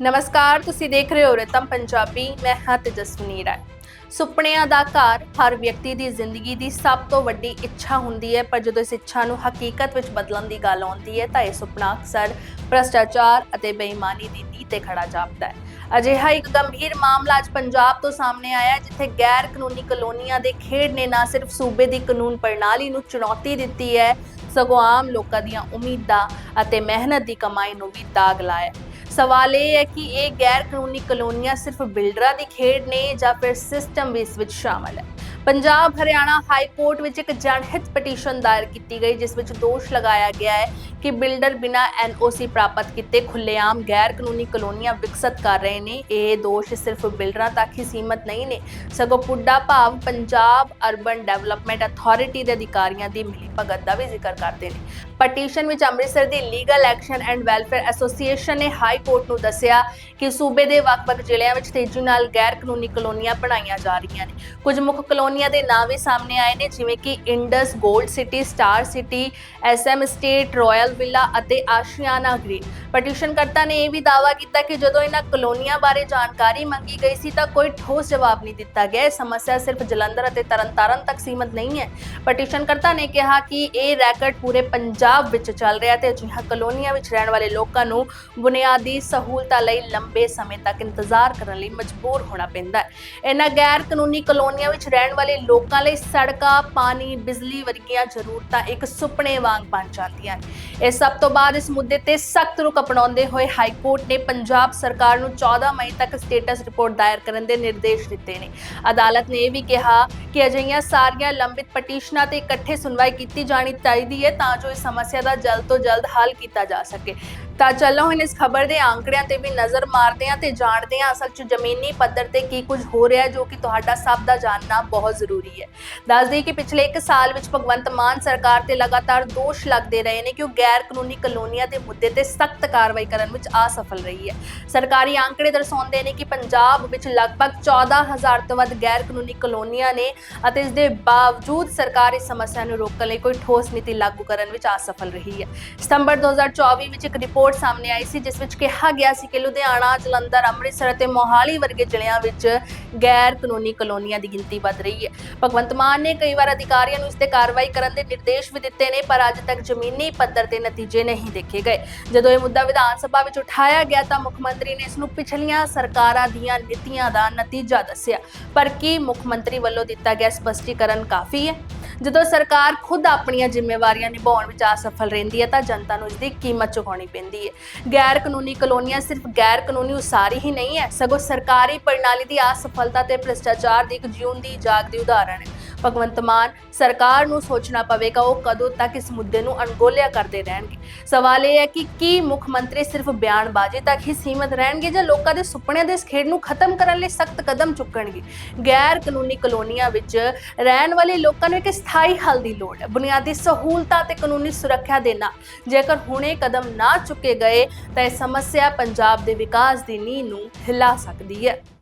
ਨਮਸਕਾਰ, ਤੁਸੀਂ ਦੇਖ ਰਹੇ ਹੋ ਰਤਮ ਪੰਜਾਬੀ, ਮੈਂ ਹਾਂ ਤੇਜਸਵਨੀ ਰਾਏ। ਸੁਪਨਿਆਂ ਦਾ ਘਰ ਹਰ ਵਿਅਕਤੀ ਦੀ ਜ਼ਿੰਦਗੀ ਦੀ ਸਭ ਤੋਂ ਵੱਡੀ ਇੱਛਾ ਹੁੰਦੀ ਹੈ, ਪਰ ਜਦੋਂ ਇਸ ਇੱਛਾ ਨੂੰ ਹਕੀਕਤ ਵਿੱਚ ਬਦਲਣ ਦੀ ਗੱਲ ਆਉਂਦੀ ਹੈ, ਤਾਂ ਇਹ ਸੁਪਨਾ ਅਕਸਰ ਭ੍ਰਸ਼ਟਾਚਾਰ ਅਤੇ ਬੇਈਮਾਨੀ ਦੀ ਨੀਂਹ ਤੇ ਖੜਾ ਜਾਪਦਾ ਹੈ। ਅਜਿਹਾ ਇੱਕ ਗੰਭੀਰ ਮਾਮਲਾ ਅੱਜ ਪੰਜਾਬ ਤੋਂ ਸਾਹਮਣੇ ਆਇਆ ਜਿੱਥੇ ਗੈਰ ਕਾਨੂੰਨੀ ਕਲੋਨੀਆਂ ਦੇ ਖੇਡ ਨੇ ਨਾ ਸਿਰਫ ਸੂਬੇ ਦੀ ਕਾਨੂੰਨ ਪ੍ਰਣਾਲੀ ਨੂੰ ਚੁਣੌਤੀ ਦਿੱਤੀ ਹੈ, ਸਗੋਂ ਆਮ ਲੋਕਾਂ ਦੀਆਂ ਉਮੀਦਾਂ ਅਤੇ ਮਿਹਨਤ ਦੀ ਕਮਾਈ ਨੂੰ ਵੀ ਦਾਗ ਲਾਇਆ ਸਵਾਲ ਇਹ ਹੈ ਕਿ ਇਹ ਗੈਰ ਕਾਨੂੰਨੀ ਕਲੋਨੀਆਂ ਸਿਰਫ ਬਿਲਡਰਾਂ ਦੀ ਖੇਡ ਨੇ ਜਾਂ ਫਿਰ ਸਿਸਟਮ ਵੀ ਇਸ ਵਿੱਚ ਸ਼ਾਮਲ ਹੈ? ਪੰਜਾਬ ਹਰਿਆਣਾ ਹਾਈ ਕੋਰਟ ਵਿੱਚ ਇੱਕ ਜਨਹਿਤ ਪਟੀਸ਼ਨ ਦਾਇਰ ਕੀਤੀ ਗਈ, ਜਿਸ ਵਿੱਚ ਦੋਸ਼ ਲਗਾਇਆ ਗਿਆ ਹੈ ਕਿ ਬਿਲਡਰ ਬਿਨਾ ਐਨਓਸੀ ਪ੍ਰਾਪਤ ਕੀਤੇ ਖੁੱਲੇਆਮ ਗੈਰ ਕਾਨੂੰਨੀ ਕਲੋਨੀਆਂ ਵਿਕਸਤ ਕਰ ਰਹੇ ਨੇ। ਇਹ ਦੋਸ਼ ਸਿਰਫ ਬਿਲਡਰਾਂ ਤੱਕ ਹੀ ਸੀਮਤ ਨਹੀਂ ਨੇ, ਸਗੋਂ ਪੁੱਡਾ ਭਾਵ ਪੰਜਾਬ ਅਰਬਨ ਡਿਵੈਲਪਮੈਂਟ ਅਥਾਰਟੀ ਦੇ ਅਧਿਕਾਰੀਆਂ ਦੀ ਮਿਲੀ ਭਗਤ ਦਾ ਵੀ ਜ਼ਿਕਰ ਕਰਦੇ ਨੇ। ਪਟੀਸ਼ਨ ਵਿੱਚ ਅੰਮ੍ਰਿਤਸਰ ਦੀ legal action and welfare association ਨੇ ਹਾਈ ਕੋਰਟ ਨੂੰ ਦੱਸਿਆ ਕਿ ਸੂਬੇ ਦੇ ਵੱਖ-ਵੱਖ ਜ਼ਿਲ੍ਹਿਆਂ ਵਿੱਚ ਤੇਜ਼ੀ ਨਾਲ ਗੈਰ ਕਾਨੂੰਨੀ ਕਲੋਨੀਆਂ ਬਣਾਈਆਂ ਜਾ ਰਹੀਆਂ ਨੇ। ਕੁਝ ਮੁੱਖ ਕਲੋਨੀਆਂ ਦੇ ਨਾਂ ਵੀ ਸਾਹਮਣੇ ਆਏ ਨੇ, ਜਿਵੇਂ ਕਿ ਇੰਡਸ 골ਡ city star city SM state royal villa ਅਤੇ ਆਸ਼ੀਆਨਾ ਗ੍ਰੀਨ ਪਟੀਸ਼ਨਕਰਤਾ ਨੇ ਇਹ ਵੀ ਦਾਅਵਾ ਕੀਤਾ ਕਿ ਜਦੋਂ ਇਹਨਾਂ ਕਲੋਨੀਆਂ ਬਾਰੇ ਜਾਣਕਾਰੀ ਮੰਗੀ ਗਈ ਸੀ ਤਾਂ ਕੋਈ ਠੋਸ ਜਵਾਬ ਨਹੀਂ ਦਿੱਤਾ ਗਿਆ। ਇਹ ਸਮੱਸਿਆ ਸਿਰਫ ਜਲੰਧਰ ਅਤੇ ਤਰਨਤਾਰਨ ਤੱਕ ਸੀਮਤ ਨਹੀਂ ਹੈ। ਪਟੀਸ਼ਨਕਰਤਾ ਨੇ ਕਿਹਾ ਕਿ ਇਹ ਰੈਕਟ ਪੂਰੇ ਪੰਜਾਬ ਵਿੱਚ ਚੱਲ ਰਿਹਾ ਤੇ ਅਜਿਹਾ ਕਲੋਨੀਆਂ ਵਿੱਚ ਰਹਿਣ ਵਾਲੇ ਲੋਕਾਂ ਨੂੰ ਬੁਨਿਆਦੀ ਸਹੂਲਤਾਂ ਲਈ ਲੰਬੇ ਸਮੇਂ ਤੱਕ ਇੰਤਜ਼ਾਰ ਕਰਨ ਲਈ ਮਜਬੂਰ ਹੋਣਾ ਪੈਂਦਾ ਹੈ। ਇਹਨਾਂ ਗੈਰ ਕਾਨੂੰਨੀ ਕਲੋਨੀਆਂ ਵਿੱਚ ਰਹਿਣ ਵਾਲੇ ਲੋਕਾਂ ਲਈ ਸੜਕਾਂ, ਪਾਣੀ, ਬਿਜਲੀ ਵਰਗੀਆਂ ਜ਼ਰੂਰਤਾਂ ਇੱਕ ਸੁਪਨੇ ਵਾਂਗ ਬਣ ਜਾਂਦੀਆਂ ਨੇ। ਇਸ ਸਭ ਤੋਂ ਬਾਅਦ ਇਸ ਮੁੱਦੇ ਤੇ ਸਖਤ ਰੁਖ ਅਪਣਾਉਂਦੇ ਹੋਏ ਹਾਈ ਕੋਰਟ ਨੇ ਪੰਜਾਬ ਸਰਕਾਰ ਨੂੰ 14 ਮਈ ਤੱਕ ਸਟੇਟਸ ਰਿਪੋਰਟ ਦਾਇਰ ਕਰਨ ਦੇ ਨਿਰਦੇਸ਼ ਦਿੱਤੇ ਨੇ। ਅਦਾਲਤ ਨੇ ਇਹ ਵੀ ਕਿਹਾ ਕਿ ਅਜਿਹੀਆਂ ਸਾਰੀਆਂ ਲੰਬਿਤ ਪਟੀਸ਼ਨਾਂ ਤੇ ਇਕੱਠੇ ਸੁਣਵਾਈ ਕੀਤੀ ਜਾਣੀ ਚਾਹੀਦੀ ਹੈ ਤਾਂ ਜੋ ਇਸ ਸਮੱਸਿਆ ਦਾ ਜਲਦ ਤੋਂ ਜਲਦ ਹੱਲ ਕੀਤਾ ਜਾ ਸਕੇ। ਤਾਂ ਚੱਲੋ ਹੁਣ ਇਸ ਖਬਰ ਦੇ ਆંકੜਿਆਂ ਤੇ ਵੀ ਨਜ਼ਰ ਮਾਰਦੇ ਹਾਂ ਤੇ ਜਾਣਦੇ ਹਾਂ ਅਸਲ 'ਚ ਜ਼ਮੀਨੀ ਪੱਧਰ ਤੇ ਕੀ ਕੁਝ ਹੋ ਰਿਹਾ ਜੋ ਕਿ ਤੁਹਾਡਾ ਸਭ ਦਾ ਜਾਣਨਾ ਬਹੁਤ ਜ਼ਰੂਰੀ ਹੈ। ਦੱਸ ਦਈਏ ਕਿ ਪਿਛਲੇ 1 ਸਾਲ ਵਿੱਚ ਭਗਵੰਤ ਮਾਨ ਸਰਕਾਰ ਤੇ ਲਗਾਤਾਰ ਦੋਸ਼ ਲੱਗਦੇ ਰਹੇ ਨੇ ਕਿ ਉਹ ਗੈਰ ਕਾਨੂੰਨੀ ਕਲੋਨੀਆਂ ਦੇ ਮੁੱਦੇ ਤੇ ਸਖਤ ਕਾਰਵਾਈ ਕਰਨ ਵਿੱਚ ਅਸਫਲ ਰਹੀ ਹੈ। ਸਰਕਾਰੀ ਆંકੜੇ ਦਰਸਾਉਂਦੇ ਨੇ ਕਿ ਪੰਜਾਬ ਵਿੱਚ ਲਗਭਗ 14000 ਤੋਂ ਵੱਧ ਗੈਰ ਕਾਨੂੰਨੀ ਕਲੋਨੀਆਂ ਨੇ ਅਤੇ ਇਸ ਦੇ ਬਾਵਜੂਦ ਸਰਕਾਰ ਇਸ ਸਮੱਸਿਆ ਨੂੰ ਰੋਕਣ ਲਈ ਕੋਈ ਠੋਸ ਨੀਤੀ ਲਾਗੂ ਕਰਨ ਵਿੱਚ ਅਸਫਲ ਰਹੀ ਹੈ। ਸਤੰਬਰ 2024 ਵਿੱਚ ਇੱਕ ਰਿਪੋਰਟ ਸਾਹਮਣੇ ਆਈ ਸੀ, ਜਿਸ ਵਿੱਚ ਕਿਹਾ ਗਿਆ ਸੀ ਕਿ ਲੁਧਿਆਣਾ, ਜਲੰਧਰ, ਅੰਮ੍ਰਿਤਸਰ ਅਤੇ ਮੋਹਾਲੀ ਵਰਗੇ ਜ਼ਿਲ੍ਹਿਆਂ ਵਿੱਚ ਗੈਰ ਕਾਨੂੰਨੀ ਕਲੋਨੀਆਂ ਦੀ ਗਿਣਤੀ ਵੱਧ ਰਹੀ ਹੈ। ਭਗਵੰਤ ਮਾਨ ਨੇ ਕਈ ਵਾਰ ਅਧਿਕਾਰੀਆਂ ਨੂੰ ਇਸ ਤੇ ਕਾਰਵਾਈ ਕਰਨ ਦੇ ਨਿਰਦੇਸ਼ ਵੀ ਦਿੱਤੇ ਨੇ, ਪਰ ਅੱਜ ਤੱਕ ਜ਼ਮੀਨੀ ਪੱਧਰ ਤੇ ਨਤੀਜੇ ਨਹੀਂ ਦੇਖੇ ਗਏ। ਜਦੋਂ ਇਹ ਮੁੱਦਾ ਵਿਧਾਨ ਸਭਾ ਵਿੱਚ ਉਠਾਇਆ ਗਿਆ ਤਾਂ ਮੁੱਖ ਮੰਤਰੀ ਨੇ ਇਸ ਨੂੰ ਪਿਛਲੀਆਂ ਸਰਕਾਰਾਂ ਦੀਆਂ ਨੀਤੀਆਂ ਦਾ ਨਤੀਜਾ ਦੱਸਿਆ। ਪਰ ਕੀ ਮੁੱਖ ਮੰਤਰੀ ਵੱਲੋਂ ਦਿੱਤਾ ਗਿਆ ਸਪਸ਼ਟੀਕਰਨ ਕਾਫੀ ਹੈ? ਜਦੋਂ ਸਰਕਾਰ ਖੁਦ ਆਪਣੀਆਂ ਜ਼ਿੰਮੇਵਾਰੀਆਂ ਨਿਭਾਉਣ ਵਿੱਚ ਅਸਫਲ ਰਹਿੰਦੀ ਹੈ, ਤਾਂ ਜਨਤਾ ਨੂੰ ਇਸ ਦੀ ਕੀਮਤ ਚੁਕਾਉਣੀ ਪੈਂਦੀ ਹੈ। ਗੈਰ ਕਾਨੂੰਨੀ ਕਲੋਨੀਆਂ ਸਿਰਫ ਗੈਰ ਕਾਨੂੰਨੀ ਉਸਾਰੀ ਹੀ ਨਹੀਂ ਹੈ, ਸਗੋਂ ਸਰਕਾਰੀ ਪ੍ਰਣਾਲੀ ਦੀ ਅਸਫਲਤਾ ਤੇ ਭ੍ਰਿਸ਼ਟਾਚਾਰ ਦੀ ਇੱਕ ਜਿਉਂਦੀ ਜਾਗਦੀ ਉਦਾਹਰਣ ਹੈ। ਭਗਵੰਤ ਮਾਨ ਸਰਕਾਰ ਨੂੰ ਸੋਚਣਾ ਪਵੇਗਾ, ਉਹ ਕਦੋਂ ਤੱਕ ਇਸ ਮੁੱਦੇ ਨੂੰ ਅਣਗੋਲਿਆ ਕਰਦੇ ਰਹਿਣਗੇ? ਸਵਾਲ ਇਹ ਹੈ ਕਿ ਕੀ ਮੁੱਖ ਮੰਤਰੀ ਸਿਰਫ ਬਿਆਨਬਾਜ਼ੀ ਤੱਕ ਹੀ ਸੀਮਤ ਰਹਿਣਗੇ ਜਾਂ ਲੋਕਾਂ ਦੇ ਸੁਪਨਿਆਂ ਦੇ ਇਸ ਖੇਡ ਨੂੰ ਖਤਮ ਕਰਨ ਲਈ ਸਖਤ ਕਦਮ ਚੁੱਕਣਗੇ? ਗੈਰ ਕਾਨੂੰਨੀ ਕਲੋਨੀਆਂ ਵਿੱਚ ਰਹਿਣ ਵਾਲੇ ਲੋਕਾਂ ਨੂੰ ਇੱਕ ਸਥਾਈ ਹੱਲ ਦੀ ਲੋੜ ਹੈ। ਬੁਨਿਆਦੀ ਸਹੂਲਤਾਂ ਤੇ ਕਾਨੂੰਨੀ ਸੁਰੱਖਿਆ ਦੇਣਾ ਜੇਕਰ ਹੁਣੇ ਕਦਮ ਨਾ ਚੁੱਕੇ ਗਏ, ਤਾਂ ਇਹ ਸਮੱਸਿਆ ਪੰਜਾਬ ਦੇ ਵਿਕਾਸ ਦੀ ਨੀਂਹ ਨੂੰ ਹਿਲਾ ਸਕਦੀ ਹੈ।